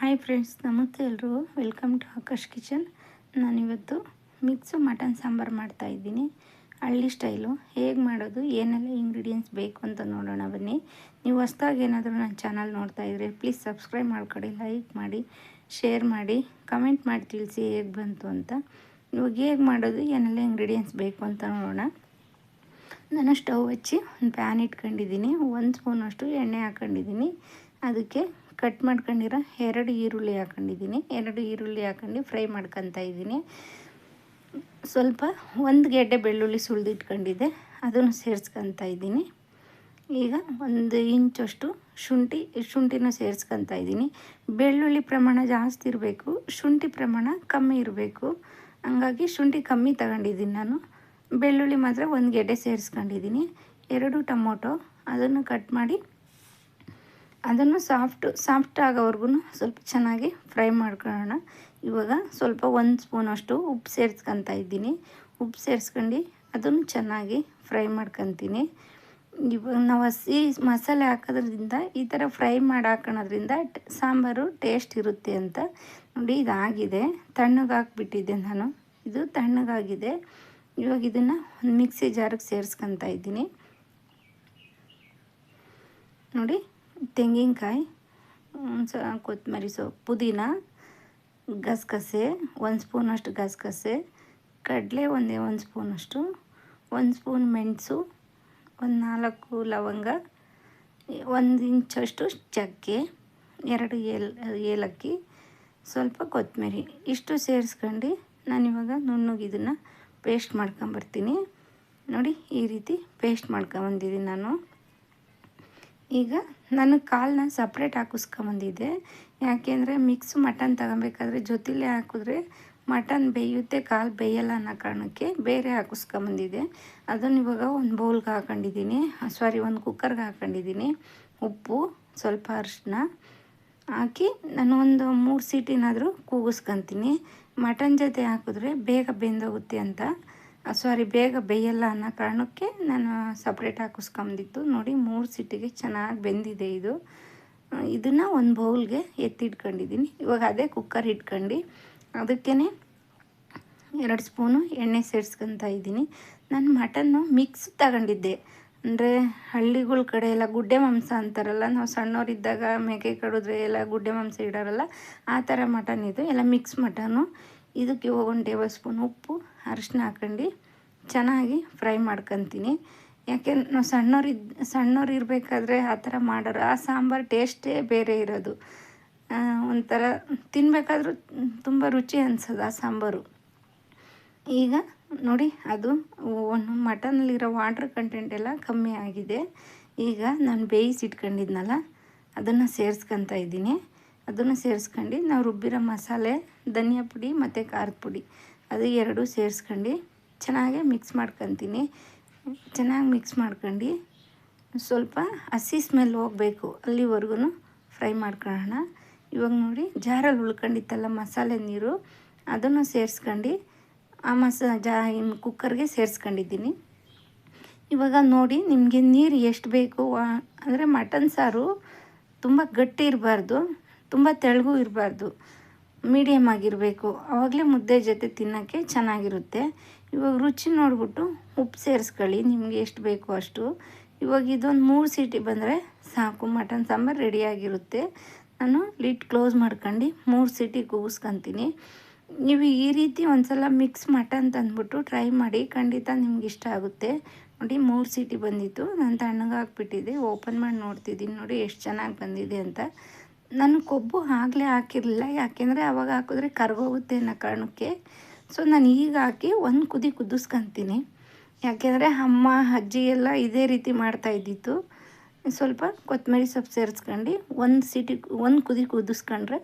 Hi friends ನಮಸ್ತೆ ಎಲ್ಲರೂ welcome to Akash kitchen ನಾನಿವತ್ತು ಮಿಕ್ಸು ಮಟನ್ ಸಾಂಬಾರು ಮಾಡ್ತಾಯಿದ್ದೀನಿ ಹಳ್ಳಿ ಸ್ಟೈಲು ಹೇಗೆ ಮಾಡೋದು, ಏನೆಲ್ಲ ಇಂಗ್ರೀಡಿಯೆಂಟ್ಸ್ ಬೇಕು ಅಂತ ನೋಡೋಣ ಬನ್ನಿ. ನೀವು ಹೊಸ್ದಾಗಿ ಏನಾದರೂ ನನ್ನ ಚಾನಲ್ ನೋಡ್ತಾ ಇದ್ದರೆ ಪ್ಲೀಸ್ ಸಬ್ಸ್ಕ್ರೈಬ್ ಮಾಡ್ಕೊಡಿ ಲೈಕ್ ಮಾಡಿ ಶೇರ್ ಮಾಡಿ ಕಮೆಂಟ್ ಮಾಡಿ ತಿಳಿಸಿ ಹೇಗೆ ಬಂತು ಅಂತ. ಇವಾಗ ಹೇಗೆ ಮಾಡೋದು, ಏನೆಲ್ಲ ಇಂಗ್ರೀಡಿಯೆಂಟ್ಸ್ ಬೇಕು ಅಂತ ನೋಡೋಣ. ನಾನು ಸ್ಟವ್ ಹಚ್ಚಿ ಒಂದು ಪ್ಯಾನ್ ಇಟ್ಕೊಂಡಿದ್ದೀನಿ. ಒಂದು ಸ್ಪೂನಷ್ಟು ಎಣ್ಣೆ ಹಾಕ್ಕೊಂಡಿದ್ದೀನಿ ಅದಕ್ಕೆ ಕಟ್ ಮಾಡ್ಕೊಂಡಿರೋ ಎರಡು ಈರುಳ್ಳಿ ಹಾಕೊಂಡಿದ್ದೀನಿ. ಎರಡು ಈರುಳ್ಳಿ ಹಾಕೊಂಡು ಫ್ರೈ ಮಾಡ್ಕೊತಾ ಇದ್ದೀನಿ. ಸ್ವಲ್ಪ ಒಂದು ಗೆಡ್ಡೆ ಬೆಳ್ಳುಳ್ಳಿ ಸುಳಿದಿಟ್ಕೊಂಡಿದ್ದೆ ಅದನ್ನು ಸೇರಿಸ್ಕೊತಾ ಇದ್ದೀನಿ. ಈಗ ಒಂದು ಇಂಚಷ್ಟು ಶುಂಠಿ, ಶುಂಠಿನ ಸೇರಿಸ್ಕೊತಾ ಇದ್ದೀನಿ. ಬೆಳ್ಳುಳ್ಳಿ ಪ್ರಮಾಣ ಜಾಸ್ತಿ ಇರಬೇಕು. ಶುಂಠಿ ಪ್ರಮಾಣ ಕಮ್ಮಿ ಇರಬೇಕು. ಹಂಗಾಗಿ ಶುಂಠಿ ಕಮ್ಮಿ ತಗೊಂಡಿದ್ದೀನಿ ನಾನು. ಬೆಳ್ಳುಳ್ಳಿ ಮಾತ್ರ ಒಂದು ಗೆಡ್ಡೆ ಸೇರಿಸ್ಕೊಂಡಿದ್ದೀನಿ. ಎರಡು ಟೊಮೊಟೊ, ಅದನ್ನು ಕಟ್ ಮಾಡಿ ಅದನ್ನು ಸಾಫ್ಟ್ ಸಾಫ್ಟ್ ಆಗೋವರೆಗೂ ಸ್ವಲ್ಪ ಚೆನ್ನಾಗಿ ಫ್ರೈ ಮಾಡ್ಕೊಳ್ಳೋಣ. ಇವಾಗ ಸ್ವಲ್ಪ ಒಂದು ಸ್ಪೂನಷ್ಟು ಉಪ್ಪು ಸೇರಿಸ್ಕೊತಾ ಇದ್ದೀನಿ. ಉಪ್ಪು ಸೇರಿಸ್ಕೊಂಡು ಅದನ್ನು ಚೆನ್ನಾಗಿ ಫ್ರೈ ಮಾಡ್ಕೊತೀನಿ. ಇವಾಗ ನಾವು ಹಸಿ ಮಸಾಲೆ ಹಾಕೋದ್ರಿಂದ, ಈ ಥರ ಫ್ರೈ ಮಾಡಿ ಹಾಕೋಣದ್ರಿಂದ ಸಾಂಬಾರು ಟೇಸ್ಟ್ ಇರುತ್ತೆ ಅಂತ. ನೋಡಿ, ಇದಾಗಿದೆ. ತಣ್ಣಗೆ ಹಾಕ್ಬಿಟ್ಟಿದ್ದೆ ನಾನು. ಇದು ತಣ್ಣಗಾಗಿದೆ. ಇವಾಗ ಇದನ್ನು ಒಂದು ಮಿಕ್ಸಿ ಜಾರಿಗೆ ಸೇರಿಸ್ಕೊತಾ ಇದ್ದೀನಿ. ನೋಡಿ ತೆಂಗಿನಕಾಯಿ ಸ, ಕೊತ್ತಂಬರಿ ಸೊಪ್ಪು, ಪುದೀನ, ಗಸಗಸೆ, ಒಂದು ಸ್ಪೂನಷ್ಟು ಗಸಗಸೆ, ಕಡಲೆ ಒಂದೇ ಒಂದು ಸ್ಪೂನಷ್ಟು, ಒಂದು ಸ್ಪೂನ್ ಮೆಣಸು, ಒಂದು ನಾಲ್ಕು ಲವಂಗ, ಒಂದು ಇಂಚಷ್ಟು ಚಕ್ಕೆ, ಎರಡು ಏಲ್, ಏಲಕ್ಕಿ, ಸ್ವಲ್ಪ ಕೊತ್ತಂಬರಿ. ಇಷ್ಟು ಸೇರಿಸ್ಕೊಂಡು ನಾನಿವಾಗ ನುಣ್ಣಗೆ ಇದನ್ನು ಪೇಸ್ಟ್ ಮಾಡ್ಕೊಂಬರ್ತೀನಿ ನೋಡಿ ಈ ರೀತಿ ಪೇಸ್ಟ್ ಮಾಡ್ಕೊಂಬಂದಿದ್ದೀನಿ ನಾನು. ಈಗ ನಾನು ಕಾಲನ್ನ ಸಪ್ರೇಟ್ ಹಾಕಿಸ್ಕೊಂಬಂದಿದ್ದೆ. ಯಾಕೆಂದರೆ ಮಿಕ್ಸ್ ಮಟನ್ ತಗೊಬೇಕಾದ್ರೆ ಜೊತೆಲೇ ಹಾಕಿದ್ರೆ ಮಟನ್ ಬೇಯುತ್ತೆ, ಕಾಲು ಬೇಯಲ್ಲ ಅನ್ನೋ ಕಾರಣಕ್ಕೆ ಬೇರೆ ಹಾಕಿಸ್ಕೊಂಬಂದಿದ್ದೆ. ಅದನ್ನು ಇವಾಗ ಒಂದು ಬೌಲ್ಗೆ ಹಾಕೊಂಡಿದ್ದೀನಿ. ಸಾರಿ ಒಂದು ಕುಕ್ಕರ್ಗೆ ಹಾಕೊಂಡಿದ್ದೀನಿ. ಉಪ್ಪು, ಸ್ವಲ್ಪ ಅರಿಶಿನ ಹಾಕಿ ನಾನು ಒಂದು ಮೂರು ಸೀಟಿನಾದರೂ ಕೂಗಿಸ್ಕೊತೀನಿ. ಮಟನ್ ಜೊತೆ ಹಾಕಿದ್ರೆ ಬೇಗ ಬೆಂದೋಗುತ್ತೆ ಅಂತ ಸಾರಿ ಬೇಗ ಬೇಯಲ್ಲ ಅನ್ನೋ ಕಾರಣಕ್ಕೆ ನಾನು ಸಪ್ರೇಟ್ ಹಾಕಿಸ್ಕೊಂಬಂದಿತ್ತು ನೋಡಿ, ಮೂರು ಸಿಟ್ಟಿಗೆ ಚೆನ್ನಾಗಿ ಬೆಂದಿದೆ ಇದು. ಇದನ್ನು ಒಂದು ಬೌಲ್ಗೆ ಎತ್ತಿಟ್ಕೊಂಡಿದ್ದೀನಿ. ಇವಾಗ ಅದೇ ಕುಕ್ಕರ್ ಇಟ್ಕೊಂಡು ಅದಕ್ಕೇ ಎರಡು ಸ್ಪೂನು ಎಣ್ಣೆ ಸೇರಿಸ್ಕೊತಾ ಇದ್ದೀನಿ. ನಾನು ಮಟನ್ನು ಮಿಕ್ಸ್ ತಗೊಂಡಿದ್ದೆ. ಅಂದರೆ ಹಳ್ಳಿಗಳ ಕಡೆ ಎಲ್ಲ ಗುಡ್ಡೆ ಮಾಂಸ ಅಂತಾರಲ್ಲ, ನಾವು ಸಣ್ಣವರಿದ್ದಾಗ ಮೇಕೆ ಕಡಿದ್ರೆ ಎಲ್ಲ ಗುಡ್ಡೆ ಮಾಂಸ ಇಡೋರಲ್ಲ, ಆ ಥರ ಮಟನ್ ಇದು. ಎಲ್ಲ ಮಿಕ್ಸ್ ಮಟನು ಇದಕ್ಕೆ ಒಂದು ಟೇಬಲ್ ಸ್ಪೂನ್ ಉಪ್ಪು ಅರಿಶಿನ ಹಾಕೊಂಡು ಚೆನ್ನಾಗಿ ಫ್ರೈ ಮಾಡ್ಕೊತೀನಿ. ಯಾಕೆ ನಾವು ಸಣ್ಣವ್ರಿದ್ದ ಸಣ್ಣವ್ರು ಇರಬೇಕಾದ್ರೆ ಆ ಥರ ಮಾಡೋರು, ಆ ಸಾಂಬಾರು ಟೇಸ್ಟೇ ಬೇರೆ ಇರೋದು. ಒಂಥರ ತಿನ್ನಬೇಕಾದ್ರೂ ತುಂಬ ರುಚಿ ಅನ್ಸೋದು ಆ ಸಾಂಬಾರು. ಈಗ ನೋಡಿ, ಅದು ಒಂದು ಮಟನಲ್ಲಿರೋ ವಾಟ್ರ್ ಕಂಟೆಂಟ್ ಎಲ್ಲ ಕಮ್ಮಿ ಆಗಿದೆ. ಈಗ ನಾನು ಬೇಯಿಸಿಟ್ಕೊಂಡಿದ್ನಲ್ಲ, ಅದನ್ನು ಸೇರಿಸ್ಕೊತಾ ಇದ್ದೀನಿ. ಅದನ್ನು ಸೇರಿಸ್ಕೊಂಡು ನಾವು ರುಬ್ಬಿರೋ ಮಸಾಲೆ, ಧನಿಯಾ ಪುಡಿ ಮತ್ತು ಖಾರದ ಪುಡಿ ಅದು ಎರಡೂ ಸೇರಿಸ್ಕೊಂಡು ಚೆನ್ನಾಗೆ ಮಿಕ್ಸ್ ಮಾಡ್ಕೊತೀನಿ. ಚೆನ್ನಾಗಿ ಮಿಕ್ಸ್ ಮಾಡ್ಕೊಂಡು ಸ್ವಲ್ಪ ಹಸಿ ಸ್ಮೆಲ್ ಹೋಗಬೇಕು ಅಲ್ಲಿವರೆಗೂ ಫ್ರೈ ಮಾಡ್ಕೊಳ್ಳೋಣ. ಇವಾಗ ನೋಡಿ ಜಾರಲ್ಲಿ ಉಳ್ಕೊಂಡಿತ್ತಲ್ಲ ಮಸಾಲೆ ನೀರು, ಅದನ್ನು ಸೇರಿಸ್ಕೊಂಡು ಆ ಮಸ, ಜಾ ಇನ್ನು ಕುಕ್ಕರ್ಗೆ ಸೇರಿಸ್ಕೊಂಡಿದ್ದೀನಿ. ಇವಾಗ ನೋಡಿ ನಿಮಗೆ ನೀರು ಎಷ್ಟು ಬೇಕು ಅಂದರೆ ಮಟನ್ ಸಾರು ತುಂಬ ಗಟ್ಟಿ ಇರಬಾರ್ದು. ತುಂಬ ತೆಳಗೂ ಇರಬಾರ್ದು. ಮೀಡಿಯಮ್ ಆಗಿರಬೇಕು. ಆವಾಗಲೇ ಮುದ್ದೆ ಜೊತೆ ತಿನ್ನೋಕ್ಕೆ ಚೆನ್ನಾಗಿರುತ್ತೆ. ಇವಾಗ ರುಚಿ ನೋಡಿಬಿಟ್ಟು ಉಪ್ಪು ಸೇರಿಸ್ಕೊಳ್ಳಿ. ನಿಮಗೆ ಎಷ್ಟು ಬೇಕು ಅಷ್ಟು. ಇವಾಗ ಇದೊಂದು ಮೂರು ಸೀಟಿ ಬಂದರೆ ಸಾಕು. ಮಟನ್ ಸಾಂಬಾರು ರೆಡಿಯಾಗಿರುತ್ತೆ. ನಾನು ಲಿಟ್ ಕ್ಲೋಸ್ ಮಾಡ್ಕೊಂಡು ಮೂರು ಸೀಟಿ ಕೂಗಿಸ್ಕೊತೀನಿ. ನೀವು ಈ ರೀತಿ ಒಂದು ಸಲ ಮಿಕ್ಸ್ ಮಟನ್ ತಂದ್ಬಿಟ್ಟು ಟ್ರೈ ಮಾಡಿ. ಖಂಡಿತ ನಿಮ್ಗೆ ಇಷ್ಟ ಆಗುತ್ತೆ. ನೋಡಿ, ಮೂರು ಸೀಟಿ ಬಂದಿತ್ತು. ನಾನು ತಣ್ಣಗೆ ಹಾಕ್ಬಿಟ್ಟಿದ್ದೆ ಓಪನ್ ಮಾಡಿ ನೋಡ್ತಿದ್ದೀನಿ. ನೋಡಿ, ಎಷ್ಟು ಚೆನ್ನಾಗಿ ಬಂದಿದೆ ಅಂತ. ನಾನು ಕೊಬ್ಬು ಆಗಲೇ ಹಾಕಿರಲಿಲ್ಲ. ಯಾಕೆಂದರೆ ಅವಾಗ ಹಾಕಿದ್ರೆ ಕರ್ಗೋಗುತ್ತೆ ಅನ್ನೋ ಕಾರಣಕ್ಕೆ. ಸೊ ನಾನು ಈಗ ಹಾಕಿ ಒಂದು ಕುದಿ ಕುದಿಸ್ಕೊತೀನಿ. ಯಾಕೆಂದರೆ ಅಮ್ಮ, ಅಜ್ಜಿ ಎಲ್ಲ ಇದೇ ರೀತಿ ಮಾಡ್ತಾ ಇದ್ದಿತ್ತು. ಸ್ವಲ್ಪ ಕೊತ್ತಂಬರಿ ಸೊಪ್ಪು ಸೇರಿಸ್ಕೊಂಡು ಒಂದು ಸಿಟಿ, ಒಂದು ಕುದಿ ಕುದಿಸ್ಕೊಂಡ್ರೆ